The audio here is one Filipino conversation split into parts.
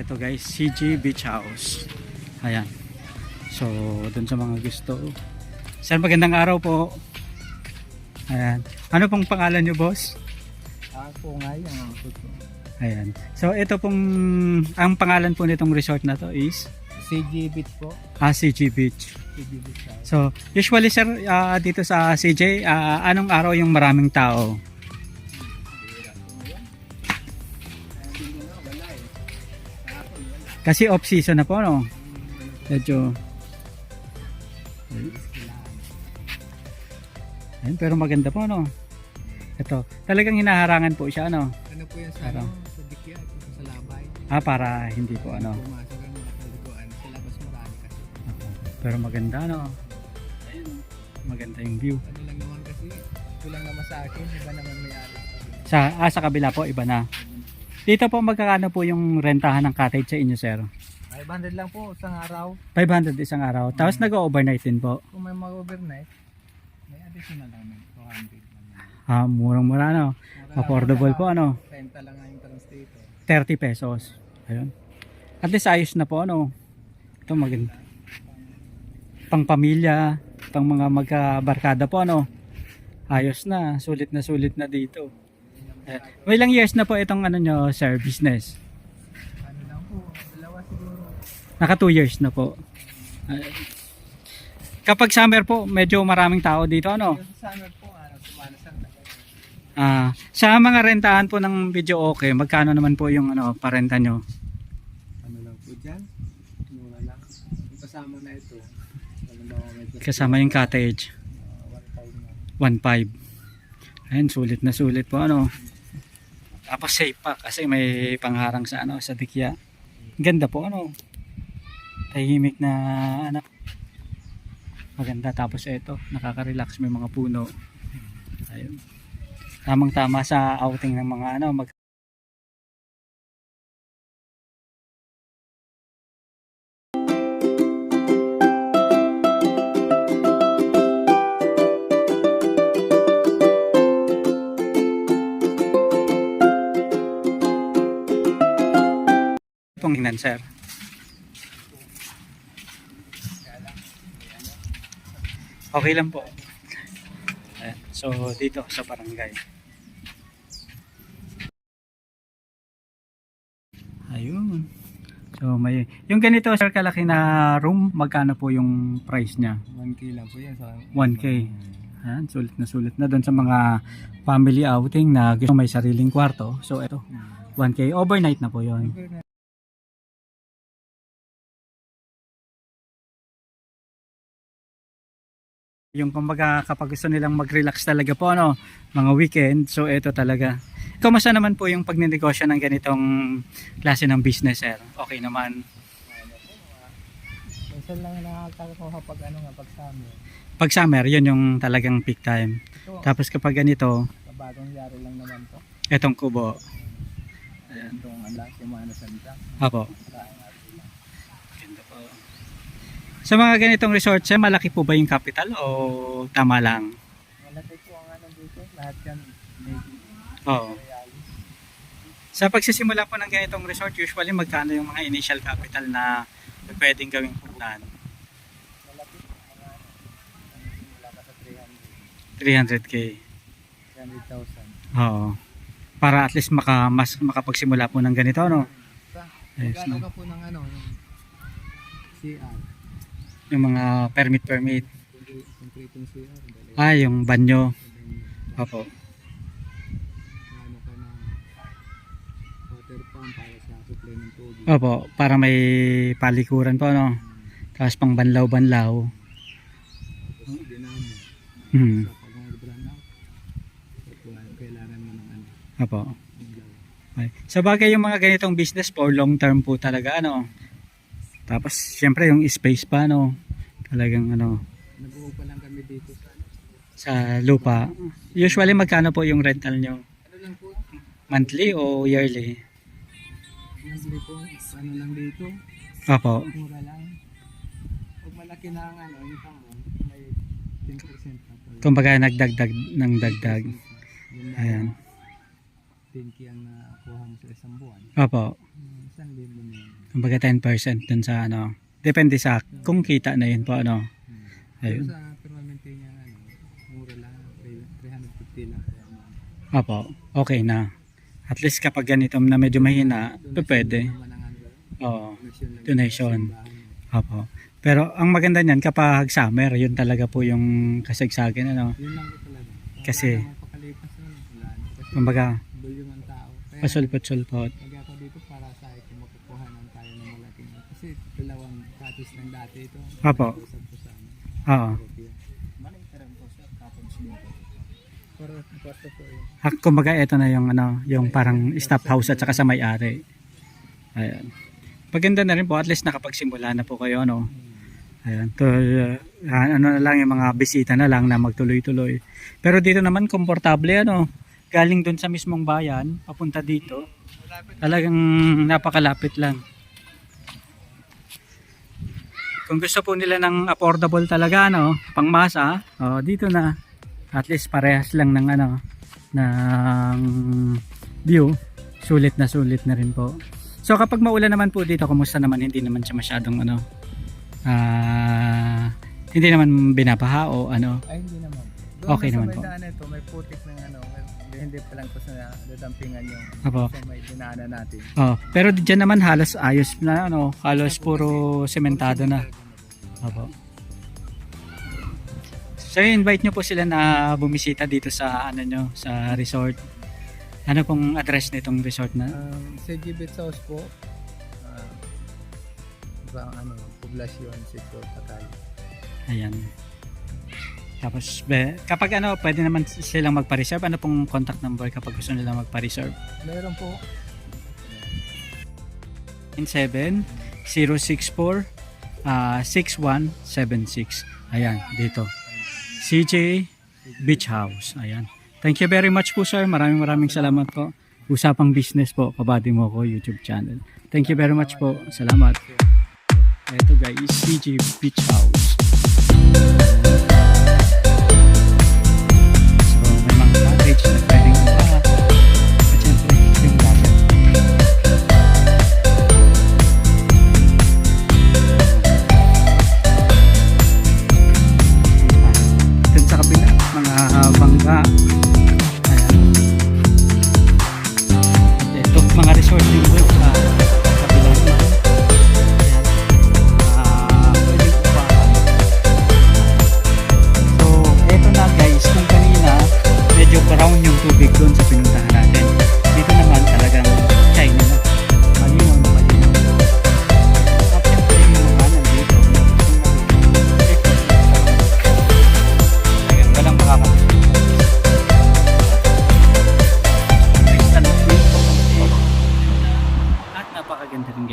Ito guys, CG Beach House. Ayan. So, dun sa mga gusto. Sir, magandang araw po. Ayan. Ano pong pangalan nyo, boss? Ako nga puto. Ayan. So, ito pong, ang pangalan po nitong resort na to is CG Beat po. ah, CG Beach. CG. So, usually sir, ah, dito sa CJ, ah, anong araw yung maraming tao? Kasi off season na po, no? Medyo... Ayun, pero maganda po, no? Ito, talagang hinaharangan po siya, no? Ano po yan sa, Araw. ano, sa dikya, sa labay. Ah, para hindi po, ano? Pumasok ang kaliguan. Sa labas marami kasi. Pero maganda, no? Maganda yung view. Ano lang naman kasi, kulang naman sa akin. Iba naman may ari. Sa, ah, sa kabila po, iba na. Dito po, magkakano po yung rentahan ng cottage sa inyo, sir? 500 lang po isang araw. 500 isang araw. Tapos nag-overnight din po. Kung may mag-overnight, may additional lang ng 200 naman. Ah, murang-mura, no? Mura lang Affordable lang. po, ano? Renta lang nga yung translator. 30 pesos. Ayun. At least ayos na po, ano? Ito maganda. Pang pamilya, pang mga magkabarkada po, ano? Ayos na. Sulit na sulit na dito. Eh, may ilang years na po itong ano nyo, sir, business. Ano lang po, dalawa siguro. Naka 2 years na po. Ay. Kapag summer po, medyo maraming tao dito, ano? Sa summer po, ano, tumalasan na. Ah, sa mga rentahan po ng video okay, magkano naman po yung ano, parenta nyo? Ano lang po dyan? Mura lang. Kasama na ito. Ano ba, medyo Kasama yung cottage, uh, one time na. 1.5. Ayun, sulit na sulit po ano. Tapos safe pa kasi may pangharang sa ano, sa dikya. Ganda po ano. Tahimik na ano. Maganda tapos ito, nakaka-relax may mga puno. Ayun. Tamang tama sa outing ng mga ano, mag pong tingnan, sir. Okay lang po. Ayan. So, dito sa barangay. Ayun. So, may... Yung ganito, sir, kalaki na room, magkano po yung price niya? 1K lang po yan. Sa, 1K. Ayan, sulit na sulit na doon sa mga family outing na gusto may sariling kwarto. So, ito, 1K. Overnight na po yon. Yung kumbaga kapag gusto nilang mag-relax talaga po ano, mga weekend, so ito talaga. Kumusta naman po yung pagnenegosyo ng ganitong klase ng business sir? Okay naman. Minsan lang nakakakuha pag ano nga, pag summer. Pag summer, yun yung talagang peak time. Ito, Tapos kapag ganito, bagong yari lang naman to. etong kubo. Ayan. Itong ala, kumana santa. Apo. Kain natin lang. Sa mga ganitong resort, sir, malaki po ba yung capital o tama lang? Malaki po ang ano dito. Lahat yan. Oo. Sa pagsisimula po ng ganitong resort, usually magkano yung mga initial capital na pwedeng gawing sa 300. 300k. 300,000. Oo. Para at least maka, mas makapagsimula po ng ganito, no? Ayos magkano na. ka po ng ano, yung CR. Yung mga CR. Dali. Ah, yung banyo. Opo. Ano. Opo, para may palikuran po, no? Tapos pang banlaw-banlaw. Tapos dinamo. Hmm. Ano, Opo. Sa bagay yung mga ganitong business for long term po talaga, ano? Tapos, syempre yung space pa, no? Talagang, ano, Nag-uho pa lang kami dito sa ano. sa lupa. Usually, magkano po yung rental nyo? Ano lang po, Monthly o yearly? monthly po, ano lang dito, Opo. mura lang. Pag malaki na ang ano, yung tamo, may 10% na po. Kumbaga, nagdagdag ng dagdag. Ayan. 10k ang nakuha mo sa isang buwan. Hmm, Isang libo na yun. Kumbaga 10% dun sa ano. Depende sa kung kita na yun po ano. Ayun. sa permanente niya, ano, mura lang. 350 lang. Opo, okay na. At least kapag ganito na medyo mahina, pwede. ano, Oo. donation. Opo. Pero ang maganda niyan kapag summer, yun talaga po yung kasagsagan ano. Yun lang talaga. Kasi- Kumbaga, pasulpot-sulpot. Lagi ako dito para sa akin makukuha ng tayo ng malaking. Kasi katis ng dati ito. Ano. Oo. Ah, kumbaga ito na yung ano, yung parang staff house at saka sa may-ari. Ayan. Paganda na rin po, at least nakapagsimula na po kayo, ano. Ayan. To, uh, ano na lang, yung mga bisita na lang na magtuloy-tuloy. Pero dito naman, komportable, ano. Galing dun sa mismong bayan, papunta dito. Talagang napakalapit lang. Kung gusto po nila ng affordable talaga, no, pangmasa, oh, dito na. At least parehas lang ng ano, ng view. Sulit na sulit na rin po. So kapag maulan naman po dito, kumusta naman? Hindi naman siya masyadong ano, ah, hindi naman binabaha o ano. Ay, hindi naman. Okay sa naman may po. daan ito, may putik ng ano. Hindi pa lang po sa dadampingan yung Apo. sa may dinaanan natin. Oh, pero diyan naman halos ayos na ano, halos puro sementado na. Opo. So invite nyo po sila na bumisita dito sa ano nyo, sa resort. Ano pong address nitong resort na? Um, sa Gibit House po, uh, ibang ano, poblasyon, sector, Takay. Ayan. Tapos be, kapag ano, pwede naman silang magpa-reserve. Ano pong contact number kapag gusto nila magpa-reserve? Meron po 97 064 ah, 6176. Ayan, dito. CJ Beach House. Ayan. Thank you very much po sir. Maraming maraming salamat po. Usapang business po, kabady mo ko YouTube channel. Thank you very much po. Salamat. Ito guys, CJ Beach House.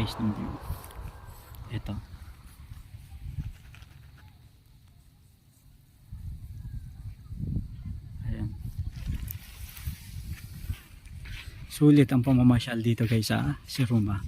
Guys ng view. Ito. Ayan. Sulit ang pamamasyal dito guys sa Siruma.